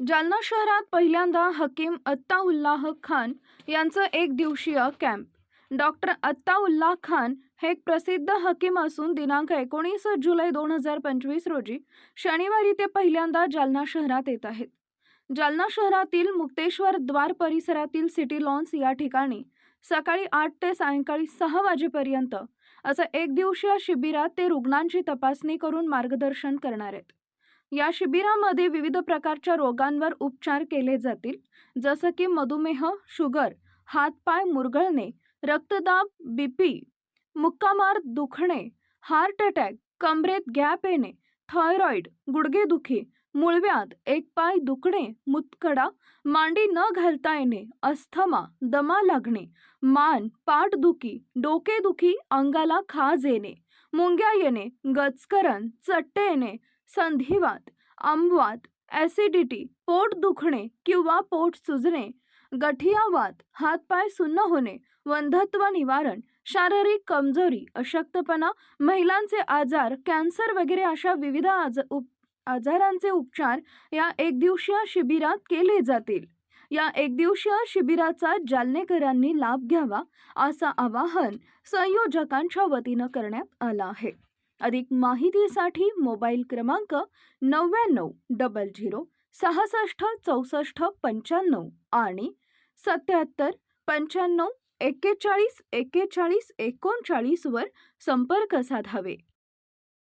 जालना शहरात पहिल्यांदा हकीम अत्ताउल्लाह खान यांचं एक दिवसीय कॅम्प डॉक्टर अत्ताउल्लाह खान हे एक प्रसिद्ध हकीम असून दिनांक एकोणीस जुलै दोन हजार पंचवीस रोजी शनिवारी ते पहिल्यांदा जालना शहरात येत आहेत. जालना शहरातील मुक्तेश्वर द्वार परिसरातील सिटी लॉन्स या ठिकाणी सकाळी आठ ते सायंकाळी सहा वाजेपर्यंत असं एक दिवसीय शिबिरात ते रुग्णांची तपासणी करून मार्गदर्शन करणार आहेत. या शिबिरामध्ये विविध प्रकारच्या रोगांवर उपचार केले जातील. जसं की मधुमेह शुगर हातपाय मुरगळणे रक्तदाब बीपी मुक्कामार दुखणे हार्ट अटॅक कमरेत गॅप येणे थायरॉइड गुडघेदुखी मुळव्यात एक पाय दुखणे मुतकडा मांडी न घालता येणे अस्थमा दमा लागणे मान पाठदुखी डोकेदुखी अंगाला खाज येणे मुंग्या येणे गचकरण चट्टे येणे संधिवात आंबवात ॲसिडिटी पोट दुखणे किंवा पोट सुजणे गठियावात हातपाय सुन्न होणे वंधत्व निवारण शारीरिक कमजोरी अशक्तपणा महिलांचे आजार कॅन्सर वगैरे अशा विविध आज उप आजारांचे उपचार या एकदिवसीय शिबिरात केले जातील. या एकदिवसीय शिबिराचा जालनेकरांनी लाभ घ्यावा असं आवाहन संयोजकांच्या वतीनं करण्यात आलं आहे. अधिक माहितीसाठी मोबाईल क्रमांक नव्याण्णव डबल झिरो सहासष्ट चौसष्ट पंच्याण्णव आणि सत्याहत्तर पंच्याण्णव एक्केचाळीस एक्केचाळीस एकोणचाळीसवर संपर्क साधावे.